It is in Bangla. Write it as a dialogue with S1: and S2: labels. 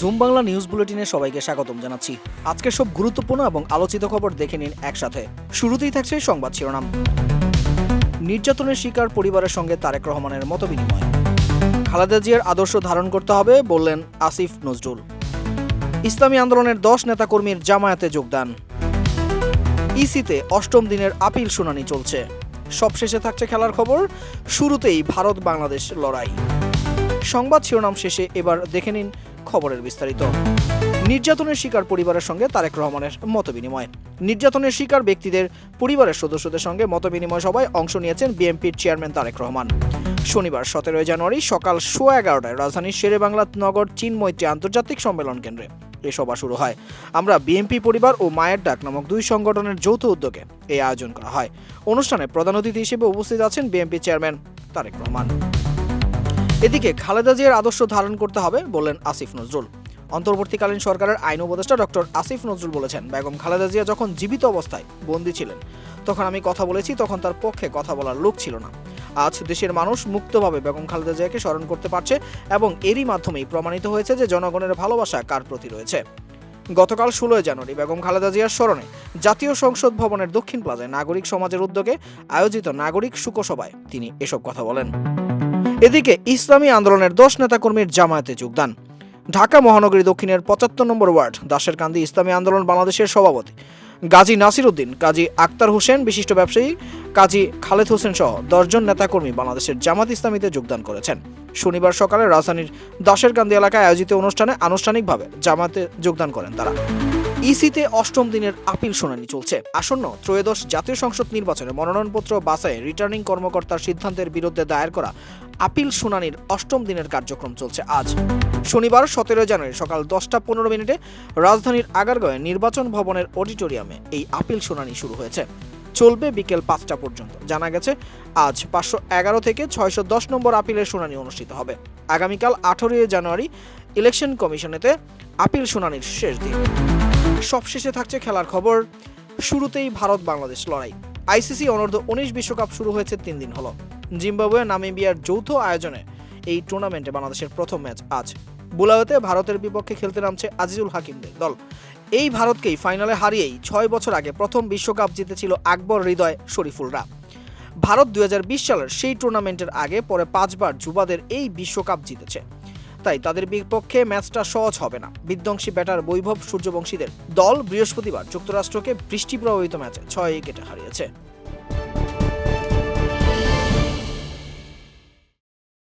S1: জুম বাংলা নিউজ বুলেটিনে সবাইকে স্বাগতম জানাচ্ছি। আজকের সব গুরুত্বপূর্ণ এবং আলোচিত খবর দেখে নিন একসাথে। শুরুতেই থাকছে সংবাদ শিরোনাম। নির্যাতনের শিকার পরিবারের সঙ্গে তারেক রহমানের মতবিনিময়। খালেদা জিয়ার আদর্শ ধারণ করতে হবে বললেন আসিফ নজরুল। ইসলামী আন্দোলনের দশ নেতাকর্মীর জামায়াতে যোগদান। ইসিতে অষ্টম দিনের আপিল শুনানি চলছে। সবশেষে থাকছে খেলার খবর। শুরুতেই ভারত বাংলাদেশ লড়াই। সংবাদ শিরোনাম শেষে এবার দেখে নিন খবরের বিস্তারিত। নির্যাতনের শিকার পরিবারের সঙ্গে তারেক রহমানের মতবিনিময়। নির্যাতনের শিকার ব্যক্তিদের পরিবারের সদস্যদের সঙ্গে মতবিনিময় সভায় অংশ নিয়েছেন বিএনপির চেয়ারম্যান তারেক রহমান। শনিবার সতেরোই জানুয়ারি সকাল সোয়া এগারোটায় রাজধানীর শেরে বাংলা নগর চীন মৈত্রী আন্তর্জাতিক সম্মেলন কেন্দ্রে এ সভা শুরু হয়। আমরা বিএনপি পরিবার ও মায়ের ডাক নামক দুই সংগঠনের যৌথ উদ্যোগে এই আয়োজন করা হয়। অনুষ্ঠানে প্রধান অতিথি হিসেবে উপস্থিত আছেন বিএনপি চেয়ারম্যান তারেক রহমান। এদিকে খালেদা জিয়ার আদর্শ ধারণ করতে হবে বললেন আসিফ নজরুল। অন্তর্বর্তীকালীন সরকারের আইন উপদেষ্টা ডক্টর আসিফ নজরুল বলেছেন, বেগম খালেদা জিয়া যখন জীবিত অবস্থায় বন্দী ছিলেন, তখন আমি কথা বলেছি, তখন তার পক্ষে কথা বলার লোক ছিল না। আজ দেশের মানুষ মুক্তভাবে বেগম খালেদা জিয়াকে স্মরণ করতে পারছে এবং এরই মাধ্যমেই প্রমাণিত হয়েছে যে জনগণের ভালোবাসা কার প্রতি রয়েছে। গতকাল ষোলোই জানুয়ারি বেগম খালেদা জিয়ার স্মরণে জাতীয় সংসদ ভবনের দক্ষিণ প্লাজায় নাগরিক সমাজের উদ্যোগে আয়োজিত নাগরিক শোকসভায় তিনি এসব কথা বলেন। এদিকে ইসলামী আন্দোলনের দশ নেতাকর্মীর জামায়াতে যোগদান। ঢাকা মহানগরী দক্ষিণের পঁচাত্তর নম্বর ওয়ার্ড দাসের কান্দি ইসলামী আন্দোলন বাংলাদেশের সভাপতি গাজী নাসির উদ্দিন কাজী আক্তার হোসেন বিশিষ্ট ব্যবসায়ী কাজী খালেদ হোসেন সহ দশজন নেতাকর্মী বাংলাদেশের জামাত ইসলামীতে যোগদান করেছেন। শনিবার সকালে রাজধানীর দাসের কান্দি এলাকায় আয়োজিত অনুষ্ঠানে আনুষ্ঠানিকভাবে জামাতে যোগদান করেন তারা। ইসিতে অষ্টম দিনের আপিল শুনানি চলছে। আসন্ন ত্রয়োদশ জাতীয় সংসদ নির্বাচনে মনোনয়নপত্র বাছাই রিটার্নিং কর্মকর্তার সিদ্ধান্তের বিরুদ্ধে দায়ের করা আপিল শুনানির অষ্টম দিনের কার্যক্রম চলছে আজ। শনিবার সতেরো জানুয়ারি সকাল দশটা পনেরো মিনিটে রাজধানীর আগারগাঁওয়ে নির্বাচন ভবনের অডিটোরিয়ামে এই আপিল শুনানি শুরু হয়েছে। চলবে বিকেল পাঁচটা পর্যন্ত। জানা গেছে, আজ পাঁচশো এগারো থেকে ছয়শো দশ নম্বর আপিলের শুনানি অনুষ্ঠিত হবে। আগামীকাল আঠারোই জানুয়ারি ইলেকশন কমিশনেতে আপিল শুনানির শেষ দিন। সবশেষে থাকছে খেলার খবর। শুরুতেই ভারত বাংলাদেশ লড়াই। আইসিসি অনূর্ধ্ব উনিশ বিশ্বকাপ শুরু হয়েছে তিন দিন হলো। জিম্বাবুয়ে নামিবিয়ার যৌথ আয়োজনে এই টুর্নামেন্টে বাংলাদেশের প্রথম ম্যাচ আজ। বুলাওয়েতে ভারতের বিপক্ষে খেলতে নামছে আজিজুল হাকিমদের দল। এই ভারতকেই ফাইনালে হারিয়েই ছয় বছর আগে প্রথম বিশ্বকাপ জিতেছিল আকবর হৃদয় শরীফুলরা ভারত দু হাজার বিশ সালের সেই টুর্নামেন্টের আগে পরে পাঁচবার যুবাদের এই বিশ্বকাপ জিতেছে। তাই তাদের বিপক্ষে ম্যাচটা সহজ হবে না। বিধ্বংসী ব্যাটার বৈভব সূর্যবংশীদের দল বৃহস্পতিবার যুক্তরাষ্ট্রকে বৃষ্টি প্রভাবিত ম্যাচে ছয় উইকেটে হারিয়েছে।